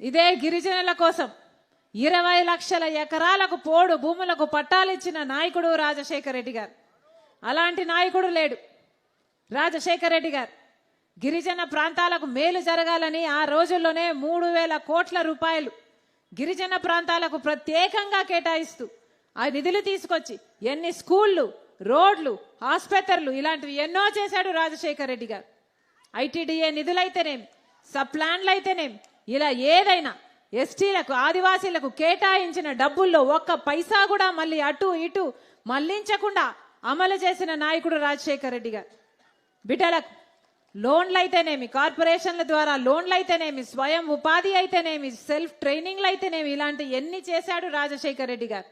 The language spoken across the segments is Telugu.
ఇదే గిరిజనుల కోసం ఇరవై లక్షల ఎకరాలకు పోడు భూములకు పట్టాలిచ్చిన నాయకుడు రాజశేఖర రెడ్డి గారు. అలాంటి నాయకుడు లేడు. రాజశేఖర రెడ్డి గారు. గిరిజన ప్రాంతాలకు మేలు జరగాలని ఆ రోజుల్లోనే మూడు వేల కోట్ల రూపాయలు గిరిజన ప్రాంతాలకు ప్రత్యేకంగా కేటాయిస్తూ ఆ నిధులు తీసుకొచ్చి ఎన్ని స్కూళ్ళు రోడ్లు ఆసుపత్రులు ఇలాంటివి ఎన్నో చేశాడు రాజశేఖర రెడ్డి గారు. ఐటీడీఏ నిధులైతేనేమి సబ్ ప్లాన్లు అయితేనేమి ఇలా ఏదైనా ఎస్టీలకు ఆదివాసీలకు కేటాయించిన డబ్బుల్లో ఒక్క పైసా కూడా మళ్ళీ అటు ఇటు మళ్ళించకుండా అమలు చేసిన నాయకుడు రాజశేఖర రెడ్డి గారు. బిడ్డలకు లోన్లు అయితేనేమి కార్పొరేషన్ల ద్వారా లోన్లు అయితేనేమి స్వయం ఉపాధి అయితేనేమి సెల్ఫ్ ట్రైనింగ్లు అయితేనేమి ఇలాంటి ఎన్ని చేశాడు రాజశేఖర రెడ్డి గారు?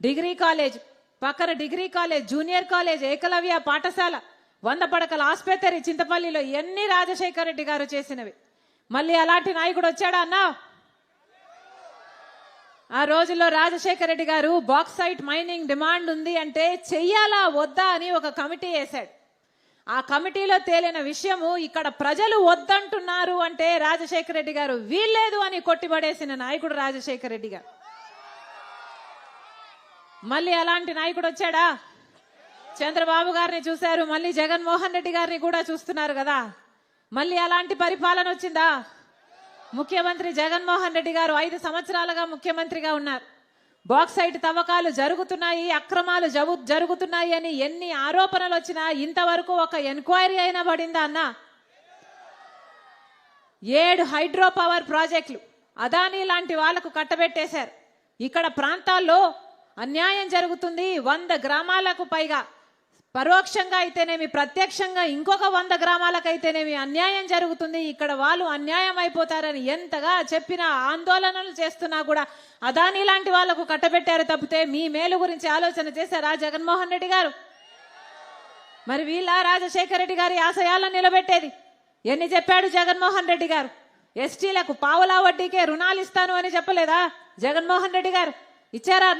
డిగ్రీ కాలేజ్ పక్కన degree college junior college Ekalavya పాఠశాల వంద పడకల ఆసుపత్రి చింతపల్లిలో ఎన్ని రాజశేఖర రెడ్డి గారు చేసినవి? మళ్ళీ అలాంటి నాయకుడు వచ్చాడా అన్నా? ఆ రోజుల్లో రాజశేఖర రెడ్డి గారు బాక్సైట్ మైనింగ్ డిమాండ్ ఉంది అంటే చెయ్యాలా వద్దా అని ఒక కమిటీ వేశాడు. ఆ కమిటీలో తేలిన విషయము ఇక్కడ ప్రజలు వద్దంటున్నారు అంటే రాజశేఖర రెడ్డి గారు వీల్లేదు అని కొట్టిపడేసిన నాయకుడు రాజశేఖర రెడ్డి గారు. మళ్ళీ అలాంటి నాయకుడు వచ్చాడా? చంద్రబాబు గారిని చూశారు మళ్ళీ జగన్మోహన్ రెడ్డి గారిని కూడా చూస్తున్నారు కదా. మళ్ళీ అలాంటి పరిపాలన వచ్చిందా? ముఖ్యమంత్రి జగన్మోహన్ రెడ్డి గారు ఐదు సంవత్సరాలుగా ముఖ్యమంత్రిగా ఉన్నారు. బాక్సైట్ తవ్వకాలు జరుగుతున్నాయి అక్రమాలు జబు జరుగుతున్నాయి అని ఎన్ని ఆరోపణలు వచ్చినా ఇంతవరకు ఒక ఎంక్వైరీ అయినా పడిందా అన్నా? ఏడు హైడ్రో పవర్ ప్రాజెక్టులు అదానీ లాంటి వాళ్ళకు కట్టబెట్టేశారు. ఇక్కడ ప్రాంతాల్లో అన్యాయం జరుగుతుంది వంద గ్రామాలకు పైగా. పరోక్షంగా అయితేనేమి ప్రత్యక్షంగా ఇంకొక వంద గ్రామాలకైతేనేమి అన్యాయం జరుగుతుంది. ఇక్కడ వాళ్ళు అన్యాయం అయిపోతారని ఎంతగా చెప్పినా ఆందోళనలు చేస్తున్నా కూడా అదానీ లాంటి వాళ్ళకు కట్టబెట్టారు తప్పితే మీ మేలు గురించి ఆలోచన చేశారా జగన్మోహన్ రెడ్డి గారు? మరి వీళ్ళ రాజశేఖర రెడ్డి గారి ఆశయాలను నిలబెట్టేది. ఎన్ని చెప్పాడు జగన్మోహన్ రెడ్డి గారు? ఎస్టీలకు పావులా వడ్డీకే రుణాలు ఇస్తాను అని చెప్పలేదా జగన్మోహన్ రెడ్డి గారు? ఇచ్చారా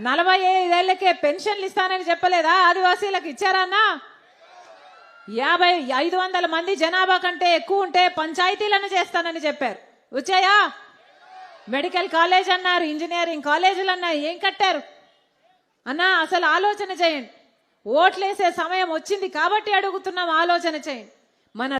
నలభై ఐదేళ్ళకే పెన్షన్లు ఇస్తానని చెప్పలేదా? ఆదివాసీలకు ఇచ్చారన్నా యాభై ఐదు వందల మంది జనాభా కంటే ఎక్కువ ఉంటే పంచాయతీలను చేస్తానని చెప్పారు. వచ్చాయా? మెడికల్ కాలేజ్ అన్నారు ఇంజనీరింగ్ కాలేజీలు అన్నారు ఏం కట్టారు? అన్నా అసలు ఆలోచన చేయండి. ఓట్లేసే సమయం వచ్చింది కాబట్టి అడుగుతున్నాం ఆలోచన చేయండి. మన